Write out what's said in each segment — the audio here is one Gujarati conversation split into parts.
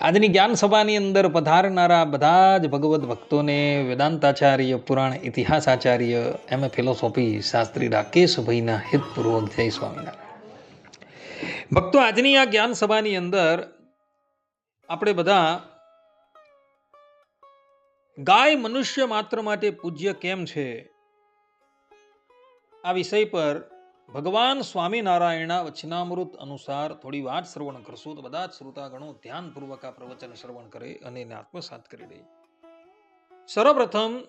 આજની જ્ઞાન સભાની અંદર પધારનારા બધા જ ભગવદ્ ભક્તોને વેદાંતાચાર્ય, પુરાણ ઇતિહાસ આચાર્ય એમ. એ. ફિલોસોફી શાસ્ત્રી રાકેશભાઈના હિતપૂર્વક જય સ્વામિનારાયણ. ભક્તો, આજની આ જ્ઞાન સભાની અંદર આપણે બધા ગાય મનુષ્ય માત્ર માટે પૂજ્ય કેમ છે? આ વિષય પર ભગવાન સ્વામિનારાયણના વચનામૃત અનુસાર થોડી વાત શ્રવણ કરશો તો બધા જ શ્રોતાગણો ધ્યાનપૂર્વક આ પ્રવચન શ્રવણ કરે અને એને આત્મસાત કરી દે. સર્વપ્રથમ,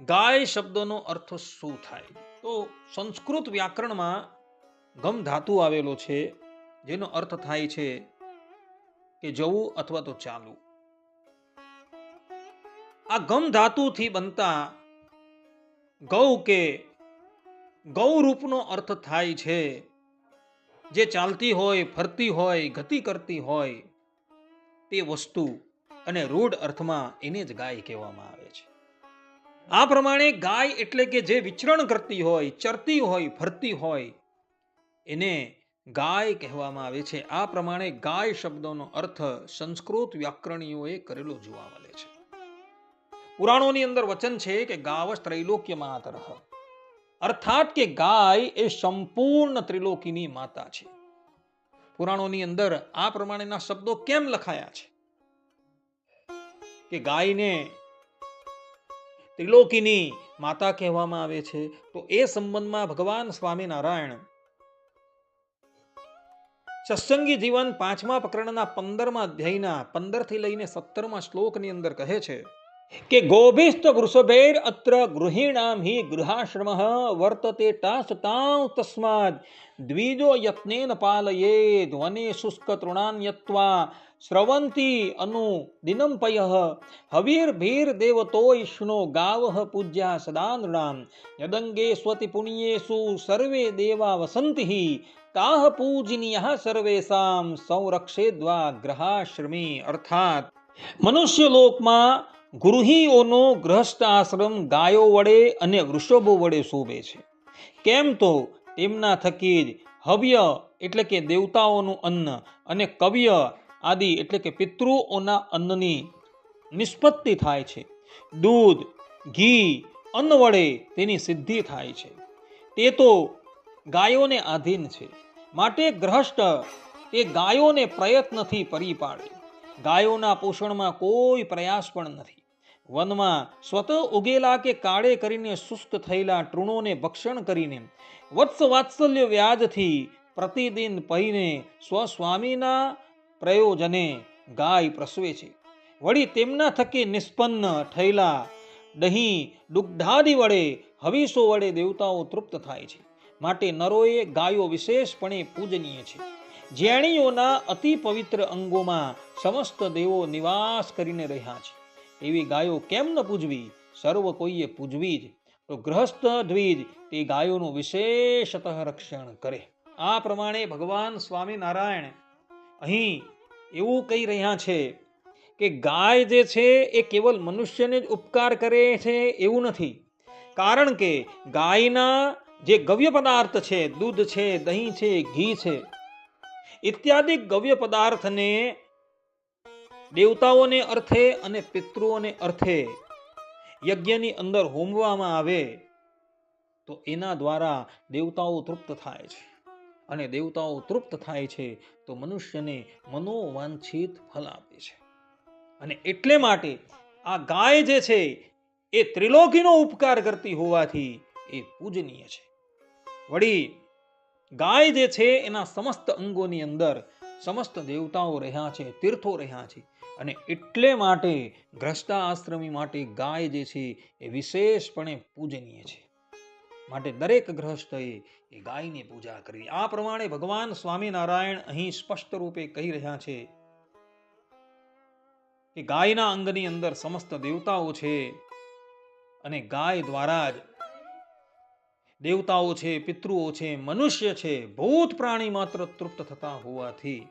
ગાય શબ્દનો અર્થ શું થાય? તો સંસ્કૃત વ્યાકરણમાં ગમ ધાતુ આવેલો છે, જેનો અર્થ થાય છે કે જવું અથવા તો ચાલવું. આ ગમ ધાતુથી બનતા ગૌ કે ગૌરૂપનો અર્થ થાય છે, જે ચાલતી હોય, ફરતી હોય, ગતિ કરતી હોય, તે વસ્તુ અને રૂઢ અર્થમાં એને જ ગાય કહેવામાં આવે છે. આ પ્રમાણે ગાય એટલે કે જે વિચરણ કરતી હોય, ચરતી હોય, ફરતી હોય, એને ગાય કહેવામાં આવે છે. આ પ્રમાણે ગાય શબ્દોનો અર્થ સંસ્કૃત વ્યાકરણીઓએ કરેલો જોવા મળે છે. પુરાણોની અંદર વચન છે કે ગાવશ ત્રૈલોક્ય માતર અર્થાત કે ગાય એ સંપૂર્ણ ત્રિલોકીની માતા છે. પુરાણોની અંદર આ પ્રમાણેના શબ્દો કેમ લખાયા છે? કે ગાયને ત્રિલોકીની માતા કહેવામાં આવે છે, તો એ સંબંધમાં ભગવાન સ્વામિનારાયણ સત્સંગી જીવન પાંચમા પ્રકરણના પંદરમા અધ્યાયના પંદરથી લઈને સત્તરમા શ્લોકની અંદર કહે છે કે ગોભિસ્ત વૃષભેર અત્ર ગૃહિણામ હિ ગૃહાશ્રમ વર્તતે તાસતાં તસ્માદ દ્વિજો યત્નેન પાલયેદ વને શુષ્ક તૃણાન્યત્વા સ્રવંતી અનુ દિનમ પય હવીર ભીર દેવતો ઈષ્ણો ગાવ પૂજ્યા સદા નૃણામ યદંગે સ્વતિ પુણ્યેષુ સર્વે દેવા વસંતિ તાહ પૂજનીય સર્વેશામ સંરક્ષેદ્વા ગ્રહાશ્રમી અર્થાત મનુષ્ય લોકમાં ગૃહિઓનો ગ્રહસ્થ આશ્રમ ગાયો વડે અને વૃષભો વડે શોભે છે. કેમ તો તેમના થકી જ હવ્ય એટલે કે દેવતાઓનું અન્ન અને કવ્ય આદિ એટલે કે પિતૃઓના અન્નની નિષ્પત્તિ થાય છે. દૂધ, ઘી, અન્ન વડે તેની સિદ્ધિ થાય છે. તે તો ગાયોને આધીન છે. માટે ગ્રહસ્થ તે ગાયોને પ્રયત્નથી પરી પાડે ગાયોના પોષણમાં કોઈ પ્રયાસ પણ નથી. વનમાં સ્વત ઉગેલા કે કાળે કરીને શુષ્ક થયેલા તૃણોને ભક્ષણ કરીને વત્સ વાત્સલ્ય વ્યાજથી પ્રતિદિન પહીને સ્વસ્વામીના પ્રયોજને ગાય પ્રસવે છે. વળી તેમના થકી નિષ્પન્ન થયેલા દહીં દુગ્ધાદિ વડે, હવીસો વડે દેવતાઓ તૃપ્ત થાય છે. માટે નરોએ ગાયો વિશેષપણે પૂજનીય છે. જેણીઓના અતિ પવિત્ર અંગોમાં સમસ્ત દેવો નિવાસ કરીને રહ્યા છે. એવી ગાયો કેમ ન પૂજવી? સર્વ કોઈએ પૂજવી જ. તો ગ્રહસ્થ દ્વિજ, તે ગાયોનું વિશેષતઃ રક્ષણ કરે. આ પ્રમાણે ભગવાન સ્વામિનારાયણ અહીં એવું કહી રહ્યા છે કે ગાય જે છે એ કેવલ મનુષ્યને જ ઉપકાર કરે છે એવું નથી. કારણ કે ગાયના જે ગવ્ય પદાર્થ છે, દૂધ છે, દહીં છે, ઘી છે, ઇત્યાદિ ગવ્ય પદાર્થને દેવતાઓને અર્થે અને પિતૃઓને અર્થે યજ્ઞની અંદર હોમવામાં આવે, તો એના દ્વારા દેવતાઓ તૃપ્ત થાય છે. અને દેવતાઓ તૃપ્ત થાય છે, તો મનુષ્યને મનોવાંછિત ફલ આપે છે. અને એટલે માટે આ ગાય જે છે, એ ત્રિલોકીનો ઉપકાર કરતી હોવાથી એ પૂજનીય છે. વળી ગાય જે છે, એના સમસ્ત અંગોની અંદર સમસ્ત દેવતાઓ રહ્યા છે, તીર્થો રહ્યા છે અને એટલે માટે ગ્રસ્તા આશ્રમી માટે ગાય જે છે એ વિશેષપણે પૂજનીય છે. માટે દરેક ગ્રહસ્થએ એ ગાયની પૂજા કરવી. આ પ્રમાણે ભગવાન સ્વામિનારાયણ અહીં સ્પષ્ટ રૂપે કહી રહ્યા છે કે ગાયના અંગની અંદર સમસ્ત દેવતાઓ છે અને ગાય દ્વારા જ દેવતાઓ છે, પિતૃઓ છે, મનુષ્ય છે, ભૂત પ્રાણી માત્ર તૃપ્ત થતા હોવાથી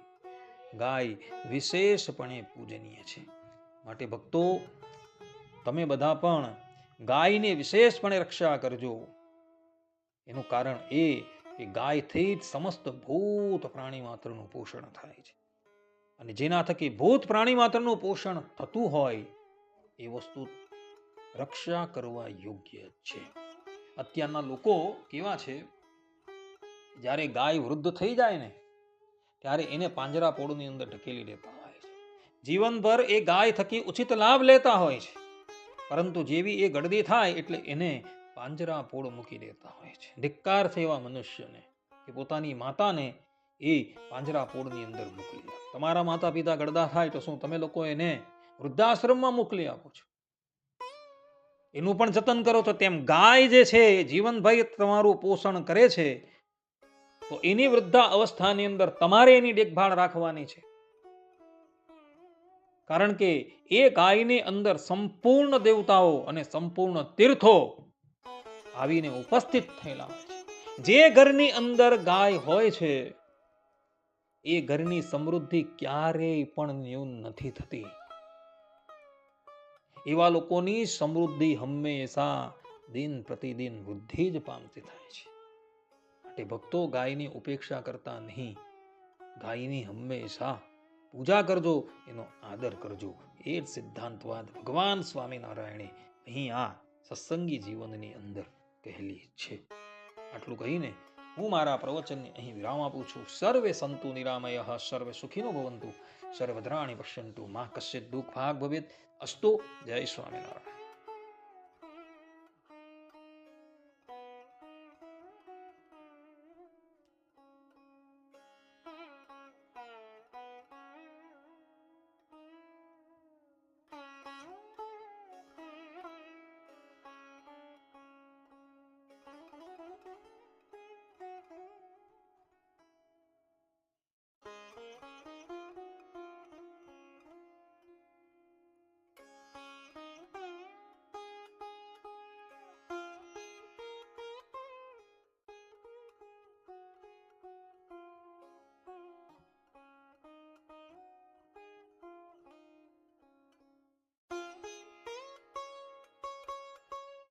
ગાય વિશેષપણે પૂજનીય છે. માટે ભક્તો, તમે બધા પણ ગાયને વિશેષપણે રક્ષા કરજો. એનું કારણ એ કે ગાયથી જ સમસ્ત ભૂત પ્રાણી માત્રનું પોષણ થાય છે. અને જેના થકી ભૂત પ્રાણી માત્રનું પોષણ થતું હોય, એ વસ્તુ રક્ષા કરવા યોગ્ય છે. અત્યારના લોકો કેવા છે? જ્યારે ગાય વૃદ્ધ થઈ જાય ને, ત્યારે એને પાંજરા પોળની અંદર ઢકેલી દેતા હોય છે. જીવનભર એ ગાય થકી ઉચિત લાભ લેતા હોય છે. પરંતુ જેવી એ ગળદી થાય એટલે એને પાંજરા પોળ મૂકી દેતા હોય છે. ધિક્કાર છે મનુષ્યને કે પોતાની માતાને એ પાંજરા પોળની અંદર મોકલી તમારા માતા પિતા ગળદા થાય તો શું તમે લોકો એને વૃદ્ધાશ્રમમાં મોકલી આપો છો? એનું પણ જતન કરો છો તેમ ગાય જે છે જીવનભાઈ તમારું પોષણ કરે છે. તો એની વૃદ્ધા અવસ્થાની અંદર તમારે એની દેખભાળ રાખવાની છે. કારણ કે એ ગાયની અંદર સંપૂર્ણ દેવતાઓ અને સંપૂર્ણ તીર્થો આવીને ઉપસ્થિત થયેલા હોય છે. જે ઘરની અંદર ગાય હોય છે, એ ઘરની સમૃદ્ધિ ક્યારેય પણ ન્યૂન નથી થતી. એવા લોકોની સમૃદ્ધિ હંમેશા દિન પ્રતિદિન વૃદ્ધિ જ પામતી થાય છે. માટે ભક્તો ગાયની ઉપેક્ષા કરતા નહીં. ગાયની હંમેશા પૂજા કરજો, એનો આદર કરજો. એ જ સિદ્ધાંતવાદ ભગવાન સ્વામિનારાયણે અહીં આ સત્સંગી જીવનની અંદર કહેલી છે. આટલું કહીને હું મારા પ્રવચનને અહીં વિરામ આપું છું. સર્વે સંતુ નિરામય, સર્વે સુખીનો ભવંતુ, સર્વદ્રાણી પશ્યંતુ. મા કશ્ય દુઃખ ભાગ ભવેત. અસ્તો જય સ્વામિનારાયણ.